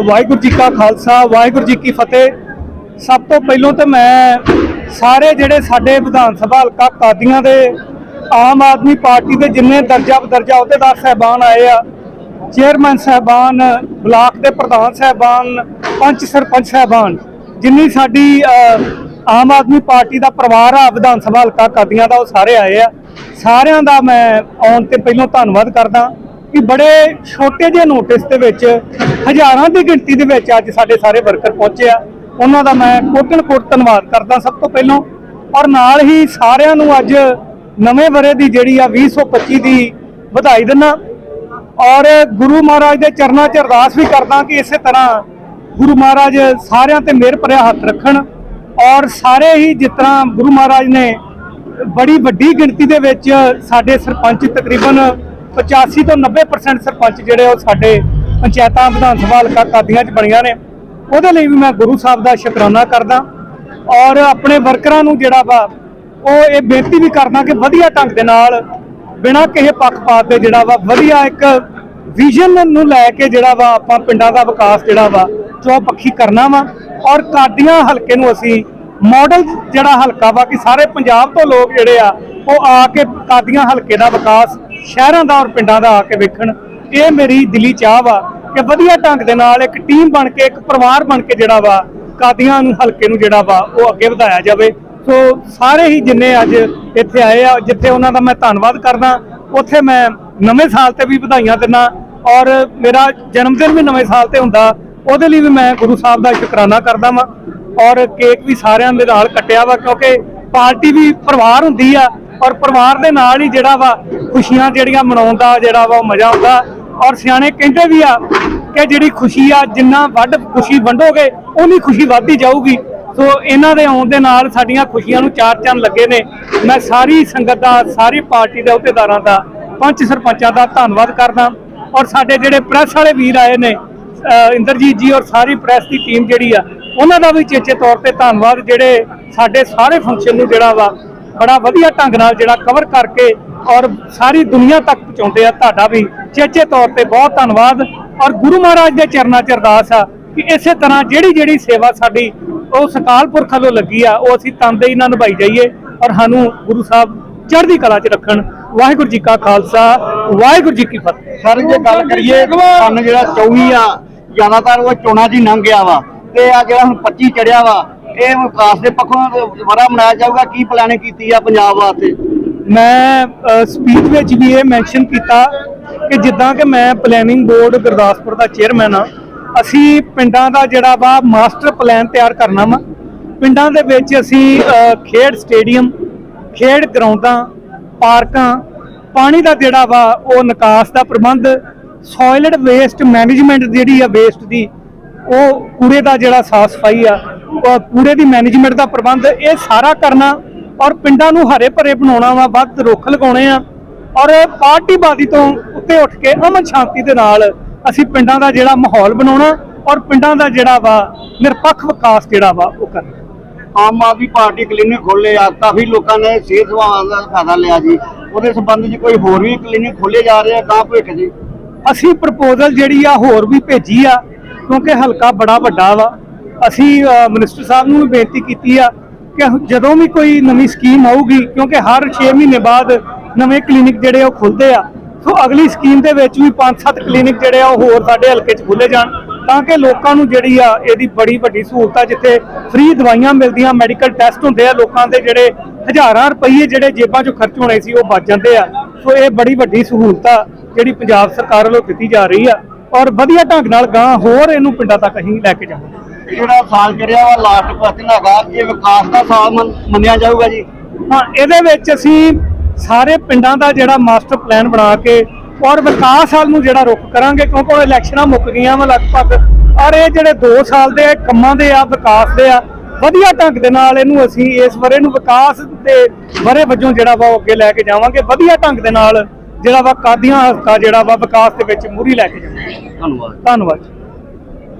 ਵਾਹਿਗੁਰੂ ਜੀ ਕਾ ਖਾਲਸਾ, ਵਾਹਿਗੁਰੂ ਜੀ ਕੀ ਫਤਿਹ। ਸਭ ਤੋਂ ਪਹਿਲਾਂ ਤਾਂ ਮੈਂ ਸਾਰੇ ਜਿਹੜੇ ਸਾਡੇ ਵਿਧਾਨ ਸਭਾ ਹਲਕਾ ਕਾਦੀਆਂ ਦੇ ਆਮ ਆਦਮੀ ਪਾਰਟੀ ਦੇ ਜਿੰਨੇ ਦਰਜਾ ਬਦਰਜਾ ਅਹੁਦੇਦਾਰ ਸਹਿਬਾਨ ਆਏ ਆ, ਚੇਅਰਮੈਨ ਸਹਿਬਾਨ, ਬਲਾਕ ਦੇ ਪ੍ਰਧਾਨ ਸਹਿਬਾਨ, ਪੰਚ ਸਰਪੰਚ ਸਹਿਬਾਨ, ਜਿੰਨੀ ਸਾਡੀ ਆਮ ਆਦਮੀ ਪਾਰਟੀ ਦਾ ਪਰਿਵਾਰ ਆ ਵਿਧਾਨ ਸਭਾ ਹਲਕਾ ਕਾਦੀਆਂ ਦਾ, ਉਹ ਸਾਰੇ ਆਏ ਆ। ਸਾਰਿਆਂ ਦਾ ਮੈਂ ਆਉਣ ਤੇ ਪਹਿਲਾਂ ਧੰਨਵਾਦ ਕਰਦਾ। ਕਿ ਬੜੇ ਛੋਟੇ ਜਿਹੇ ਨੋਟਿਸ ਦੇ ਵਿੱਚ, ਹਜ਼ਾਰਾਂ ਦੀ ਗਿਣਤੀ ਦੇ ਵਿੱਚ ਅੱਜ ਸਾਡੇ ਸਾਰੇ ਵਰਕਰ ਪਹੁੰਚੇ ਆ। ਉਹਨਾਂ ਦਾ ਮੈਂ ਕੋਟਨ ਕੋਟ ਧੰਨਵਾਦ ਕਰਦਾ ਸਭ ਤੋਂ ਪਹਿਲਾਂ। ਔਰ ਨਾਲ ਹੀ ਸਾਰਿਆਂ ਨੂੰ ਅੱਜ ਨਵੇਂ ਬਰੇ ਦੀ ਜਿਹੜੀ ਆ 2025 ਦੀ ਵਧਾਈ ਦਿੰਦਾ। ਔਰ ਗੁਰੂ ਮਹਾਰਾਜ ਦੇ ਚਰਨਾਂ 'ਚ ਅਰਦਾਸ ਵੀ ਕਰਦਾ ਕਿ ਇਸੇ ਤਰ੍ਹਾਂ ਗੁਰੂ ਮਹਾਰਾਜ ਸਾਰਿਆਂ ਤੇ ਮਿਹਰ ਭਰਿਆ ਹੱਥ ਰੱਖਣ। ਔਰ ਸਾਰੇ ਹੀ ਜਿਸ ਤਰ੍ਹਾਂ ਗੁਰੂ ਮਹਾਰਾਜ ਨੇ ਬੜੀ ਵੱਡੀ ਗਿਣਤੀ ਦੇ ਵਿੱਚ ਸਾਡੇ ਸਰਪੰਚ ਤਕਰੀਬਨ 85 ਤੋਂ 90% ਸਰਪੰਚ ਜਿਹੜੇ ਉਹ ਸਾਡੇ ਪੰਚਾਇਤਾਂ, ਵਿਧਾਨ ਸਭਾ ਹਲਕਾ ਕਾਦੀਆਂ 'ਚ ਬਣੀਆਂ ਨੇ। ਉਹਦੇ ਲਈ ਵੀ ਮੈਂ ਗੁਰੂ ਸਾਹਿਬ ਦਾ ਸ਼ੁਕਰਾਨਾ ਕਰਦਾ ਔਰ ਆਪਣੇ ਵਰਕਰਾਂ ਨੂੰ ਜਿਹੜਾ ਵਾ, ਉਹ ਇਹ ਬੇਨਤੀ ਵੀ ਕਰਦਾ ਕਿ ਵਧੀਆ ਢੰਗ ਦੇ ਨਾਲ ਬਿਨਾਂ ਕਿਸੇ ਪੱਖਪਾਤ ਦੇ ਜਿਹੜਾ ਵਾ, ਵਧੀਆ ਇੱਕ ਵਿਜ਼ਨ ਨੂੰ ਲੈ ਕੇ ਜਿਹੜਾ ਵਾ, ਆਪਾਂ ਪਿੰਡਾਂ ਦਾ ਵਿਕਾਸ ਜਿਹੜਾ ਵਾ, ਚੌਪੱਖੀ ਕਰਨਾ ਵਾ। ਔਰ ਕਾਦੀਆਂ ਹਲਕੇ ਨੂੰ ਅਸੀਂ ਮਾਡਲ ਜਿਹੜਾ ਹਲਕਾ ਵਾ ਕਿ ਸਾਰੇ ਪੰਜਾਬ ਤੋਂ ਲੋਕ ਜਿਹੜੇ ਆ, ਉਹ ਆ ਕੇ ਕਾਦੀਆਂ ਹਲਕੇ ਦਾ ਵਿਕਾਸ ਸ਼ਹਿਰਾਂ ਦਾ ਔਰ ਪਿੰਡਾਂ ਦਾ ਆ ਕੇ ਵੇਖਣ, ਇਹ ਮੇਰੀ ਦਿਲੀ ਚਾਹ ਵਾ ਕਿ ਵਧੀਆ ਢੰਗ ਦੇ ਨਾਲ ਇੱਕ ਟੀਮ ਬਣ ਕੇ, ਇੱਕ ਪਰਿਵਾਰ ਬਣ ਕੇ ਜਿਹੜਾ ਵਾ, ਕਾਦੀਆਂ ਨੂੰ, ਹਲਕੇ ਨੂੰ ਜਿਹੜਾ ਵਾ, ਉਹ ਅੱਗੇ ਵਧਾਇਆ ਜਾਵੇ। ਸੋ ਸਾਰੇ ਹੀ ਜਿੰਨੇ ਅੱਜ ਇੱਥੇ ਆਏ ਆ, ਜਿੱਥੇ ਉਹਨਾਂ ਦਾ ਮੈਂ ਧੰਨਵਾਦ ਕਰਦਾ, ਉੱਥੇ ਮੈਂ ਨਵੇਂ ਸਾਲ ਤੇ ਵੀ ਵਧਾਈਆਂ ਦਿੰਦਾ ਔਰ ਮੇਰਾ ਜਨਮ ਦਿਨ ਵੀ ਨਵੇਂ ਸਾਲ ਤੇ ਹੁੰਦਾ, ਉਹਦੇ ਲਈ ਵੀ ਮੈਂ ਗੁਰੂ ਸਾਹਿਬ ਦਾ ਸ਼ੁਕਰਾਨਾ ਕਰਦਾ ਵਾਂ ਔਰ ਕੇਕ ਵੀ ਸਾਰਿਆਂ ਦੇ ਨਾਲ ਕੱਟਿਆ ਵਾ, ਕਿਉਂਕਿ ਪਾਰਟੀ ਵੀ ਪਰਿਵਾਰ ਹੁੰਦੀ ਆ ਔਰ ਪਰਿਵਾਰ ਦੇ ਨਾਲ ਹੀ ਜਿਹੜਾ ਵਾ ਖੁਸ਼ੀਆਂ ਜਿਹੜੀਆਂ ਮਨਾਉਣ ਦਾ ਜਿਹੜਾ ਵਾ ਉਹ ਮਜ਼ਾ ਆਉਂਦਾ। ਔਰ ਸਿਆਣੇ ਕਹਿੰਦੇ ਵੀ ਆ ਕਿ ਜਿਹੜੀ ਖੁਸ਼ੀ ਆ, ਜਿੰਨਾ ਵੱਧ ਖੁਸ਼ੀ ਵੰਡੋਗੇ ਉਨੀ ਖੁਸ਼ੀ ਵੱਧਦੀ ਜਾਊਗੀ। ਸੋ ਇਹਨਾਂ ਦੇ ਆਉਣ ਦੇ ਨਾਲ ਸਾਡੀਆਂ ਖੁਸ਼ੀਆਂ ਨੂੰ ਚਾਰ ਚੰਨ ਲੱਗੇ ਨੇ। ਮੈਂ ਸਾਰੀ ਸੰਗਤ ਦਾ, ਸਾਰੀ ਪਾਰਟੀ ਦੇ ਅਹੁਦੇਦਾਰਾਂ ਦਾ, ਪੰਚ ਸਰਪੰਚਾਂ ਦਾ ਧੰਨਵਾਦ ਕਰਦਾ। ਔਰ ਸਾਡੇ ਜਿਹੜੇ ਪ੍ਰੈਸ ਵਾਲੇ ਵੀਰ ਆਏ ਨੇ ਇੰਦਰਜੀਤ ਜੀ ਔਰ ਸਾਰੀ ਪ੍ਰੈਸ ਦੀ ਟੀਮ ਜਿਹੜੀ ਆ, ਉਹਨਾਂ ਦਾ ਵੀ ਚੇਚੇ ਤੌਰ ਤੇ ਧੰਨਵਾਦ। ਜਿਹੜੇ ਸਾਡੇ ਸਾਰੇ ਫੰਕਸ਼ਨ ਨੂੰ ਜਿਹੜਾ ਵਾ ਬੜਾ ਵਧੀਆ ਢੰਗ ਨਾਲ ਜਿਹੜਾ ਕਵਰ ਕਰਕੇ ਔਰ ਸਾਰੀ ਦੁਨੀਆ ਤੱਕ ਪਹੁੰਚਾਉਂਦੇ ਆ। ਤੁਹਾਡਾ ਵੀ ਚੇਚੇ ਤੌਰ ਤੇ ਬਹੁਤ ਧੰਨਵਾਦ। ਔਰ ਗੁਰੂ ਮਹਾਰਾਜ ਦੇ ਚਰਨਾਂ 'ਚ ਅਰਦਾਸ ਆ ਕਿ ਇਸੇ ਤਰ੍ਹਾਂ ਜਿਹੜੀ ਜਿਹੜੀ ਸੇਵਾ ਸਾਡੀ ਉਹ ਸਕਾਲ ਪੁਰਖ ਵੱਲੋਂ ਲੱਗੀ ਆ, ਉਹ ਅਸੀਂ ਤਨਦੇਹੀ ਨਾਲ ਨਿਭਾਈ ਜਾਈਏ। ਔਰ ਸਾਨੂੰ ਗੁਰੂ ਸਾਹਿਬ ਚੜ੍ਹਦੀ ਕਲਾ 'ਚ ਰੱਖਣ। ਵਾਹਿਗੁਰੂ ਜੀ ਕਾ ਖਾਲਸਾ, ਵਾਹਿਗੁਰੂ ਜੀ ਕੀ ਫਤਿਹ। ਸਰ, ਜੇ ਗੱਲ ਕਰੀਏ, ਸਾਨੂੰ ਜਿਹੜਾ 24 ਆ, ਜ਼ਿਆਦਾਤਰ ਉਹ ਚੋਣਾਂ 'ਚ ਹੀ ਲੰਘ ਗਿਆ ਵਾ। ਤੇ ਆ ਜਿਹੜਾ ਹੁਣ 25 ਚੜਿਆ ਵਾ ਇਹ ਵਿਕਾਸ ਦੇ ਪੱਖੋਂ ਦੁਬਾਰਾ ਮਨਾਇਆ ਜਾਊਗਾ, ਕੀ ਪਲਾਨਿੰਗ ਕੀਤੀ ਆ ਪੰਜਾਬ ਵਾਸਤੇ? ਮੈਂ ਸਪੀਚ ਵਿੱਚ ਵੀ ਇਹ ਮੈਂਸ਼ਨ ਕੀਤਾ ਕਿ ਜਿੱਦਾਂ ਕਿ ਮੈਂ ਪਲੈਨਿੰਗ ਬੋਰਡ ਗੁਰਦਾਸਪੁਰ ਦਾ ਚੇਅਰਮੈਨ ਆ, ਅਸੀਂ ਪਿੰਡਾਂ ਦਾ ਜਿਹੜਾ ਵਾ ਮਾਸਟਰ ਪਲਾਨ ਤਿਆਰ ਕਰਨਾ ਵਾ। ਪਿੰਡਾਂ ਦੇ ਵਿੱਚ ਅਸੀਂ ਖੇਡ ਸਟੇਡੀਅਮ ਖੇਡ ਗਰਾਊਂਡਾਂ, ਪਾਰਕਾਂ, ਪਾਣੀ ਦਾ ਜਿਹੜਾ ਵਾ ਉਹ ਨਿਕਾਸ ਦਾ ਪ੍ਰਬੰਧ ਸੋਇਲਡ ਵੇਸਟ ਮੈਨੇਜਮੈਂਟ ਜਿਹੜੀ ਆ ਵੇਸਟ ਦੀ, ਉਹ ਕੂੜੇ ਦਾ ਜਿਹੜਾ ਸਾਫ਼ ਸਫ਼ਾਈ ਆ ਕੂੜੇ ਦੀ ਮੈਨੇਜਮੈਂਟ ਦਾ ਪ੍ਰਬੰਧ ਇਹ ਸਾਰਾ ਕਰਨਾ ਔਰ ਪਿੰਡਾਂ ਨੂੰ ਹਰੇ ਭਰੇ ਬਣਾਉਣਾ ਵਾ ਵੱਧ ਰੁੱਖ ਲਗਾਉਣੇ ਆ। ਔਰ ਪਾਰਟੀਬਾਜ਼ੀ ਤੋਂ ਉੱਤੇ ਉੱਠ ਕੇ ਅਮਨ ਸ਼ਾਂਤੀ ਦੇ ਨਾਲ ਅਸੀਂ ਪਿੰਡਾਂ ਦਾ ਜਿਹੜਾ ਮਾਹੌਲ ਬਣਾਉਣਾ ਔਰ ਪਿੰਡਾਂ ਦਾ ਜਿਹੜਾ ਵਾ ਨਿਰਪੱਖ ਵਿਕਾਸ ਜਿਹੜਾ ਵਾ ਉਹ ਕਰਨਾ। ਆਮ ਆਦਮੀ ਪਾਰਟੀ ਕਲੀਨਿਕ ਖੋਲੇ ਆ ਕਾਫੀ ਲੋਕਾਂ ਨੇ ਸਿਹਤ ਸੇਵਾਵਾਂ ਦਾ ਫਾਇਦਾ ਲਿਆ ਜੀ। ਉਹਦੇ ਸੰਬੰਧ 'ਚ ਕੋਈ ਹੋਰ ਵੀ ਕਲੀਨਿਕ ਖੋਲੇ ਜਾ ਰਹੇ ਆ ਗਾਂ ਭਵਿੱਖ ਜੀ। ਅਸੀਂ ਪ੍ਰਪੋਜ਼ਲ ਜਿਹੜੀ ਆ ਹੋਰ ਵੀ ਭੇਜੀ ਆ ਕਿਉਂਕਿ ਹਲਕਾ ਬੜਾ ਵੱਡਾ ਵਾ। ਅਸੀਂ ਅ, ਮਿਨਿਸਟਰ ਸਾਹਿਬ ਨੂੰ ਵੀ ਬੇਨਤੀ ਕੀਤੀ ਆ ਕਿ ਜਦੋਂ ਵੀ ਕੋਈ ਨਵੀਂ ਸਕੀਮ ਆਊਗੀ ਕਿਉਂਕਿ ਹਰ 6 ਮਹੀਨੇ ਬਾਅਦ ਨਵੇਂ ਕਲੀਨਿਕ ਜਿਹੜੇ ਉਹ ਖੁੱਲਦੇ ਆ ਸੋ ਅਗਲੀ ਸਕੀਮ ਦੇ ਵਿੱਚ ਵੀ 5-7 ਕਲੀਨਿਕ ਜਿਹੜੇ ਆ ਉਹ ਹੋਰ ਸਾਡੇ ਹਲਕੇ 'ਚ ਖੁੱਲੇ ਜਾਣ ਤਾਂ ਕਿ ਲੋਕਾਂ ਨੂੰ ਜਿਹੜੀ ਆ ਇਹਦੀ ਬੜੀ ਵੱਡੀ ਸਹੂਲਤ ਆ ਜਿੱਥੇ ਫ੍ਰੀ ਦਵਾਈਆਂ ਮਿਲਦੀਆਂ ਮੈਡੀਕਲ ਟੈਸਟ ਹੁੰਦੇ ਆ ਲੋਕਾਂ ਦੇ ਜਿਹੜੇ ਹਜ਼ਾਰਾਂ ਰੁਪਏ ਜਿਹੜੇ ਜੇਬਾਂ 'ਚੋਂ ਖਰਚ ਹੋਣੇ ਸੀ ਉਹ ਬਚ ਜਾਂਦੇ ਆ। ਸੋ ਇਹ ਬੜੀ ਵੱਡੀ ਸਹੂਲਤ ਆ ਜਿਹੜੀ ਪੰਜਾਬ ਸਰਕਾਰ ਵੱਲੋਂ ਦਿੱਤੀ ਜਾ ਰਹੀ ਆ ਔਰ ਵਧੀਆ ਢੰਗ ਨਾਲ ਗਾਂ ਹੋਰ ਇਹਨੂੰ ਪਿੰਡਾਂ ਤੱਕ ਅਸੀਂ ਲੈ ਕੇ ਜਾਵਾਂਗੇ। ਜਿਹੜਾ ਸਾਲ ਚੜਿਆ ਵਾ ਲਾਸਟ ਕੁਐਸਚਨ ਹੈਗਾ ਇਹ ਵਿਕਾਸ ਦਾ ਸਾਲ ਮੰਨ- ਮੰਨਿਆ ਜਾਊਗਾ ਜੀ। ਹਾਂ ਇਹਦੇ ਵਿੱਚ ਅਸੀਂ ਸਾਰੇ ਪਿੰਡਾਂ ਦਾ ਜਿਹੜਾ ਮਾਸਟਰ ਪਲਾਨ ਬਣਾ ਕੇ ਔਰ ਵਿਕਾਸ ਹਾਲ ਨੂੰ ਜਿਹੜਾ ਰੁਖ ਕਰਾਂਗੇ ਕਿਉਂਕਿ ਉਹ ਇਲੈਕਸ਼ਨਾਂ ਮੁੱਕ ਗਈਆਂ ਵਾ ਲਗਭਗ। ਔਰ ਇਹ ਜਿਹੜੇ 2 ਸਾਲ ਦੇ ਕੰਮਾਂ ਦੇ ਆ ਵਿਕਾਸ ਦੇ ਆ ਵਧੀਆ ਢੰਗ ਦੇ ਨਾਲ ਇਹਨੂੰ ਅਸੀਂ ਇਸ ਵਰੇ ਨੂੰ ਵਿਕਾਸ ਦੇ ਵਰੇ ਵਜੋਂ ਜਿਹੜਾ ਵਾ ਉਹ ਅੱਗੇ ਲੈ ਕੇ ਜਾਵਾਂਗੇ। ਵਧੀਆ ਢੰਗ ਦੇ ਨਾਲ ਜਿਹੜਾ ਵਾ ਕਾਦੀਆਂ ਹਲਕਾ ਜਿਹੜਾ ਵਾ ਵਿਕਾਸ ਦੇ ਵਿੱਚ ਮੂਰੀ ਲੈ ਕੇ ਜਾਵਾਂਗੇ। ਧੰਨਵਾਦ। ਧੰਨਵਾਦ